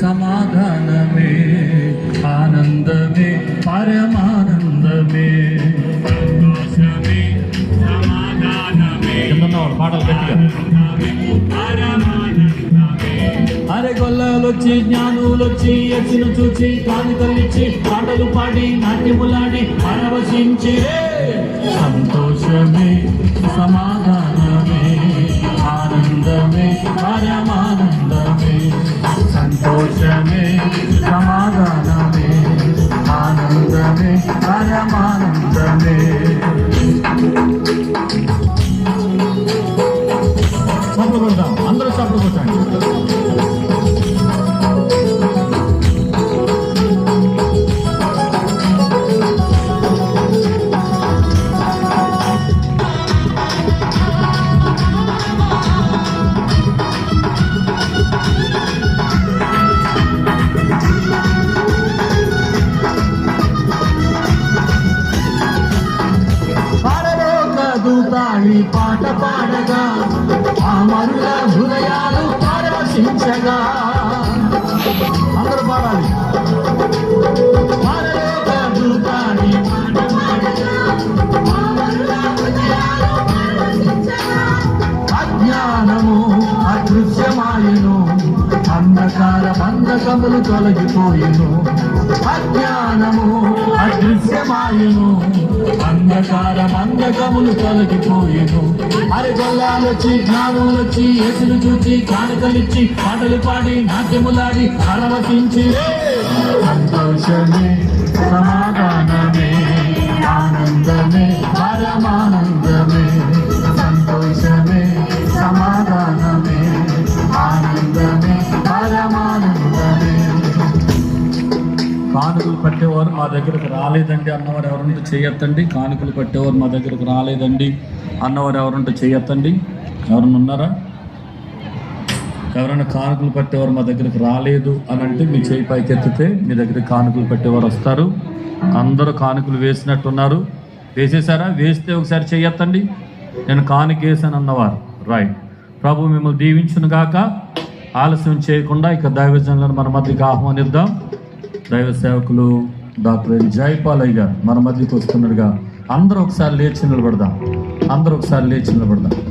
సమాధానమే ఆనందమే పరమానందమే. పాటలు అరే గొల్లలొచ్చి జ్ఞానులొచ్చి ఎత్తును చూచి కానుకలిచ్చి పాటలు పాడి నాట్యములాడి పరవశించే. సంతోషమే సమాధానమే. సంతోషమే సమాధానమే ఆనందమే పరమానందమే. అందరూ చప్పుడు కొట్టండి దూతాళి పాట పాడగా ఆ హృదయాలు పరవశించగా. అందరూ పాడాలి. అజ్ఞానము అదృశ్యమాయను అంధకార బంధకములు తొలగిపోయిను. అజ్ఞానము అదృశ్యమాయను అంధకార బంధకములు తొలగిపోయేను అరి గొల్లాలొచ్చి జ్ఞానులొచ్చి ఎసులు చూచి కానుకలిచ్చి పాటలు పాడి నాట్యములాడి పరవశించి సంతోషమే. కానుకలు పట్టేవారు మా దగ్గరకు రాలేదండి అన్నవారు ఎవరుంటే చేయొద్దండి. కానుకలు పట్టేవారు మా దగ్గరకు రాలేదండి. అన్నవారు ఎవరుంటే చేయొద్దండి. ఎవరన్నా ఉన్నారా? ఎవరైనా కానుకలు పట్టేవారు మా దగ్గరకు రాలేదు అని అంటే మీ చేయి పైకి ఎత్తితే మీ దగ్గర కానుకలు పట్టేవారు వస్తారు. అందరూ కానుకలు వేసినట్టున్నారు. వేసేసారా? వేస్తే ఒకసారి చేయొద్దండి. నేను కానుక వేసాను అన్నవారు. రైట్ ప్రభు మిమ్మల్ని దీవించును గాక ఆలస్యం చేయకుండా ఇక దైవజనులను మన మధ్యకి ఆహ్వానిద్దాం. దైవ సేవకులు డాక్టర్ జైపాల్ అయ్య గారు మన మధ్యకి వస్తున్నట్టుగా అందరూ ఒకసారి లేచి నిలబడదాం. అందరూ ఒకసారి లేచి నిలబడదాం.